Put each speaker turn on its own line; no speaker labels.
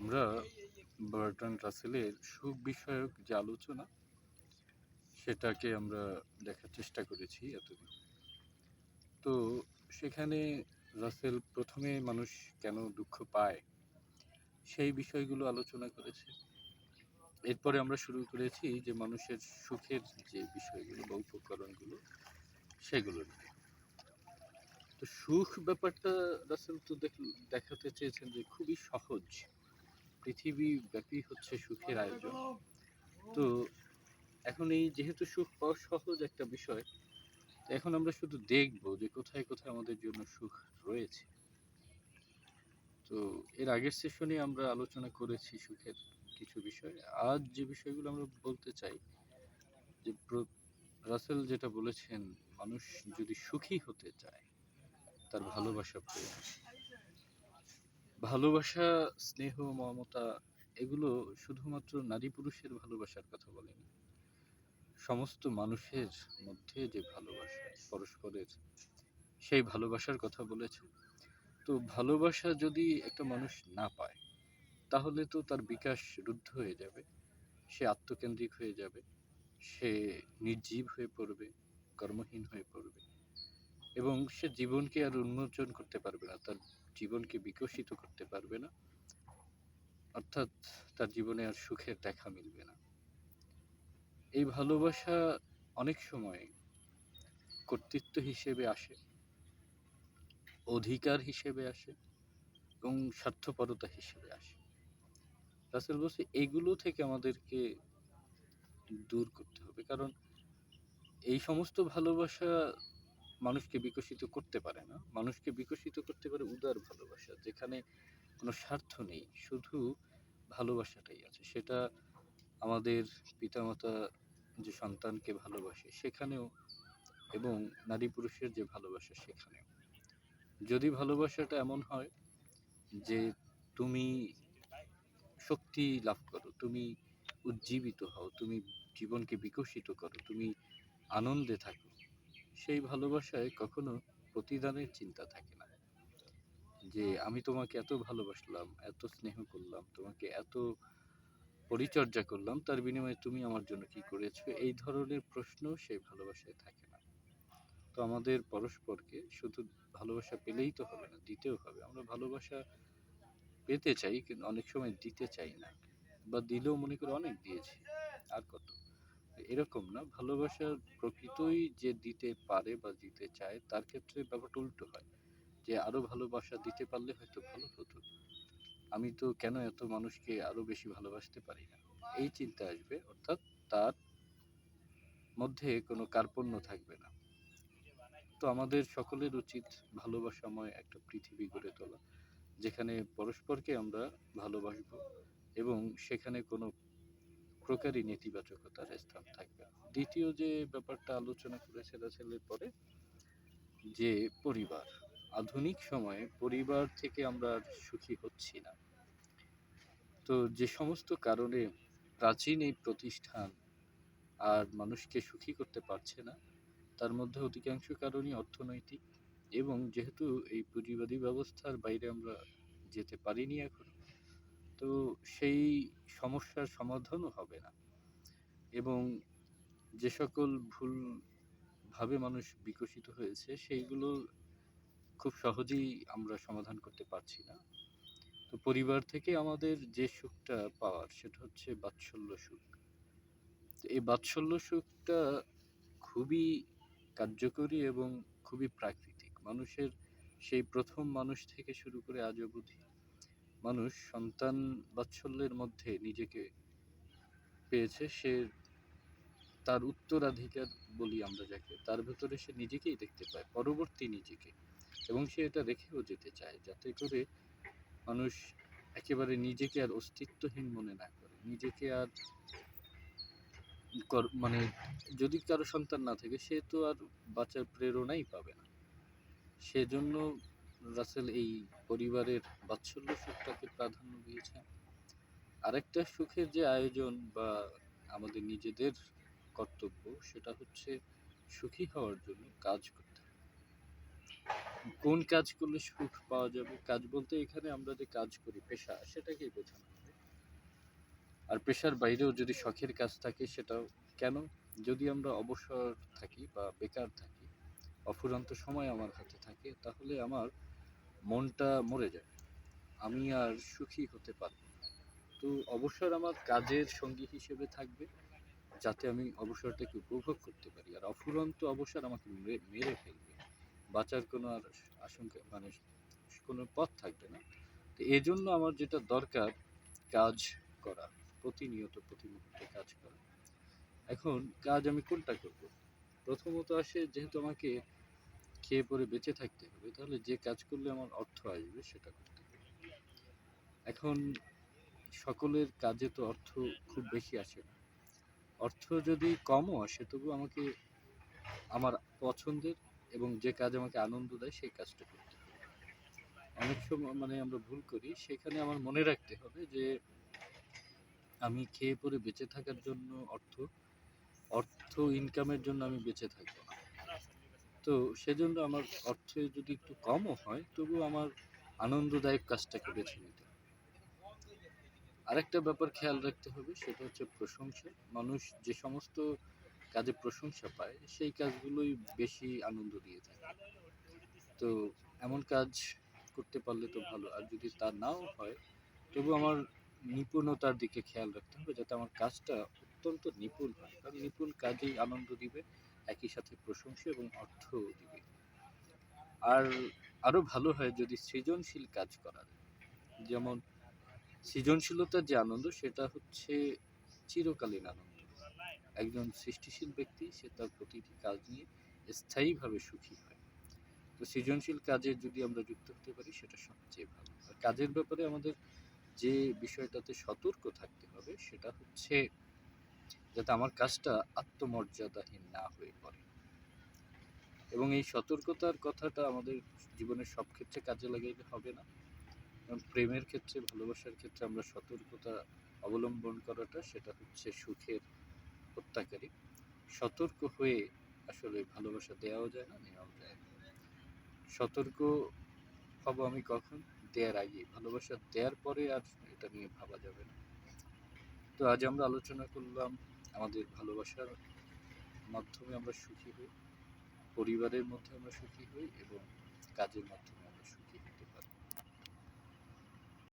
আমরা বার্টন রাসেলের সুখ বিষয়ক যে আলোচনা, সেটাকে আমরা দেখার চেষ্টা করেছি এতদিন। তো সেখানে রাসেল প্রথমে মানুষ কেন দুঃখ পায়, সেই বিষয়গুলো আলোচনা করেছে। এরপরে আমরা শুরু করেছি যে মানুষের সুখের যে বিষয়গুলো বা উপকরণগুলো, সেগুলো নিয়ে। তো সুখ ব্যাপারটা রাসেল তো দেখ- দেখাতে চেয়েছেন যে খুবই সহজ। পৃথিবী ব্যাপী হচ্ছে সুখের আয়োজন। তো এখন এই যেহেতু সুখ পাওয়া সহজ একটা বিষয় এখন আমরা শুধু দেখব যে কোথায় কোথায় আমাদের জন্য সুখ রয়েছে। তো এর আগের সেশনে আমরা আলোচনা করেছি সুখের কিছু বিষয়। আজ যে বিষয়গুলো আমরা বলতে চাই, যে রাসেল যেটা বলেছেন, মানুষ যদি সুখী হতে চায়, তার ভালোবাসা প্রয়োজন। ভালোবাসা, স্নেহ, মমতা এগুলো শুধুমাত্র নারী পুরুষের ভালোবাসার কথা বলেনি। সমস্ত মানুষের মধ্যে যে ভালোবাসা, পরস্পরের সেই ভালোবাসার কথা বলেছে তো ভালোবাসা যদি একটা মানুষ না পায়, তাহলে তো তার বিকাশ রুদ্ধ হয়ে যাবে, সে আত্মকেন্দ্রিক হয়ে যাবে, সে নির্জীব হয়ে পড়বে, কর্মহীন হয়ে পড়বে। এবং সে জীবনকে আর উন্মোচন করতে পারবে না, তার জীবনকে বিকশিত করতে পারবে না। অর্থাৎ তার জীবনে আর সুখের দেখা মিলবে না। এই ভালোবাসা অনেক সময় কর্তৃত্ব হিসেবে আসে, অধিকার হিসেবে আসে এবং স্বার্থপরতা হিসেবে আসে। রাসেল বলছে, এগুলো থেকে আমাদেরকে দূর করতে হবে। কারণ এই সমস্ত ভালোবাসা মানুষকে বিকশিত করতে পারে না। মানুষকে বিকশিত করতে পারে উদার ভালোবাসা, যেখানে কোনো স্বার্থ নেই, শুধু ভালোবাসাটাই আছে। সেটা আমাদের পিতামাতা যে সন্তানকে ভালোবাসে সেখানেও এবং নারী পুরুষের যে ভালোবাসা সেখানেও। যদি ভালোবাসাটা এমন হয় যে তুমি শক্তি লাভ করো, তুমি উজ্জীবিত হও, তুমি জীবনকে বিকশিত করো, তুমি আনন্দে থাকো সেই ভালোবাসায় কখনো প্রতিদানের চিন্তা থাকে না। যে আমি তোমাকে এত ভালোবাসলাম, এত স্নেহ করলাম, তোমাকে এত পরিচর্যা করলাম, তার বিনিময়ে তুমি আমার জন্য কি করেছ? এই ধরনের প্রশ্ন সেই ভালোবাসায় থাকে না। তো আমাদের পরস্পরকে শুধু ভালোবাসা পেলেই তো হবে না, দিতেও হবে। আমরা ভালোবাসা পেতে চাই, কিন্তু অনেক সময় দিতে চাই না, বা দিলেও মনে করে অনেক দিয়েছি, আর কত? এরকম না ভালোবাসার প্রকৃতই যে দিতে পারে বা দিতে চায়, তার ক্ষেত্রে ব্যাপারটা উল্টো হয়। যে আরও ভালোবাসা দিতে পারলে হয়তো ভালো হতো। আমি তো কেন এত মানুষকে আরও বেশি ভালোবাসতে পারি না? এই চিন্তা আসবে, অর্থাৎ তার মধ্যে কোনো কার্পণ্য থাকবে না। তো আমাদের সকলের উচিত ভালোবাসাময় একটা পৃথিবী গড়ে তোলা, যেখানে পরস্পরকে আমরা ভালোবাসবো এবং সেখানে কোনো প্রকারই নেতিবাচকতার স্থান থাকবে। দ্বিতীয় যে ব্যাপারটা আলোচনা করেছে রাসেলের পরে, যে পরিবার, আধুনিক সময়ে পরিবার থেকে আমরা সুখী হচ্ছি না। তো যে সমস্ত কারণে প্রাচীন এই প্রতিষ্ঠান আর মানুষকে সুখী করতে পারছে না, তার মধ্যে অধিকাংশ কারণই অর্থনৈতিক এবং যেহেতু এই পুঁজিবাদী ব্যবস্থার বাইরে আমরা যেতে পারিনি এখন তো সেই সমস্যার সমাধানও হবে না। এবং যে সকল ভুলভাবে মানুষ বিকশিত হয়েছে, সেইগুলো খুব সহজেই আমরা সমাধান করতে পারছি না। তো পরিবার থেকে আমাদের যে সুখটা পাওয়ার, সেটা হচ্ছে বাৎসল্য সুখ। তো এই বাৎসল্য সুখটা খুবই কার্যকরী এবং খুবই প্রাকৃতিক। মানুষের সেই প্রথম মানুষ থেকে শুরু করে আজ অবধি মানুষ সন্তান বাৎসল্যের মধ্যে নিজেকে পেয়েছে, সে তার উত্তরাধিকার বলি আমরা যাকে, তার ভেতরে সে নিজেকেই দেখতে পায়, পরবর্তী নিজেকে। এবং সে এটা রেখেও যেতে চায়, যাতে করে মানুষ একেবারে নিজেকে আর অস্তিত্বহীন মনে না করে। নিজেকে আর মানে যদি কারও সন্তান না থাকে, সে তো আর বাঁচার প্রেরণাই পাবে না। সেজন্য রাসেল এই পরিবারের বাৎসল্য সুখটাকে প্রাধান্য দিয়েছেন আরেকটা সুখের যে আয়োজন বা আমাদের নিজেদের কর্তব্য, সেটা হচ্ছে সুখী হওয়ার জন্য কাজ করতে কোন কাজ করলে সুখ পাওয়া যাবে? কাজ বলতে এখানে আমরা যে কাজ করি, পেশা, সেটাকেই বোঝানো হবে। আর পেশার বাইরেও যদি শখের কাজ থাকে, সেটাও কেন? যদি আমরা অবসর থাকি বা বেকার থাকি, অফুরন্ত সময় আমার হাতে থাকে, তাহলে আমার মনটা মরে যায়। আমি আর সুখী হতে পারব তো অবসর আমার কাজের সঙ্গী হিসেবে থাকবে, যাতে আমি অবসরটাকে উপভোগ করতে পারি। আর অফুরন্ত অবসর আমাকে মেরে ফেলবে। বাঁচার কোনো আর আশঙ্কা মানে কোনো পথ থাকবে না। তো এই জন্য আমার যেটা দরকার, কাজ করা, প্রতিনিয়ত, প্রতি মুহূর্তে কাজ করা। এখন কাজ আমি কোনটা করব? প্রথমত আসে যেহেতু আমাকে খেয়ে পরে বেঁচে থাকতে হবে, তাহলে যে কাজ করলে আমার অর্থ আসবে সেটা করতে হবে। এখন সকলের কাজে তো অর্থ খুব বেশি আসে না। অর্থ যদি কমও আসে, তবু আমাকে আমার পছন্দের এবং যে কাজ আমাকে আনন্দ দেয়, সেই কাজটা করতে হবে। অনেক সময় মানে আমরা ভুল করি, সেখানে আমার মনে রাখতে হবে যে আমি খেয়ে পরে বেঁচে থাকার জন্য অর্থ অর্থ ইনকামের জন্য আমি বেঁচে থাকব না। তো সেজন্য আমার অর্থ যদি একটু কমও হয়, তবু আমার আনন্দদায়ক কাজটাকে বেছে নিতে আরেকটা ব্যাপার খেয়াল রাখতে হবে, সেটা হচ্ছে প্রশংসা। মানুষ যে সমস্ত কাজে প্রশংসা পায়, সেই কাজগুলোই বেশি আনন্দ দিয়ে থাকে। তো এমন কাজ করতে পারলে তো ভালো, আর যদি তা নাও হয়, তবু আমার নিপুণতার দিকে খেয়াল রাখতে হবে, যাতে আমার কাজটা অত্যন্ত নিপুণ হয়। কারণ নিপুণ কাজেই আনন্দ দিবে একই সাথে প্রশংসা এবং অর্থও দিবে। আর আরও ভালো হয় যদি সৃজনশীল কাজ করা যায় যেমন সৃজনশীলতার যে আনন্দ, সেটা হচ্ছে চিরকালীন আনন্দ। একজন সৃষ্টিশীল ব্যক্তি, সে তার প্রতিটি কাজ নিয়ে স্থায়ীভাবে সুখী হয়। তো সৃজনশীল কাজে যদি আমরা যুক্ত হতে পারি, সেটা সবচেয়ে ভালো। আর কাজের ব্যাপারে আমাদের যে বিষয়টাতে সতর্ক থাকতে হবে, সেটা হচ্ছে যাতে আমার কাজটা আত্মমর্যাদাহীন না হয়ে পড়ে। এবং এই সতর্কতার কথাটা আমাদের জীবনের সব ক্ষেত্রে কাজে লাগাইলে হবে না। কারণ প্রেমের ক্ষেত্রে, ভালোবাসার ক্ষেত্রে আমরা সতর্কতা অবলম্বন করাটা, সেটা হচ্ছে সুখের হত্যাকারী। সতর্ক হয়ে আসলে ভালোবাসা দেওয়াও যায় না, নেওয়াও যায় না। সতর্ক হব আমি কখন? দেওয়ার আগে। ভালোবাসা দেওয়ার পরে আর এটা নিয়ে ভাবা যাবে না। তো আজ আমরা আলোচনা করলাম আমাদের ভালোবাসার মাধ্যমে আমরা সুখী হই, পরিবারের মধ্যে আমরা সুখী হই এবং কাজের মাধ্যমে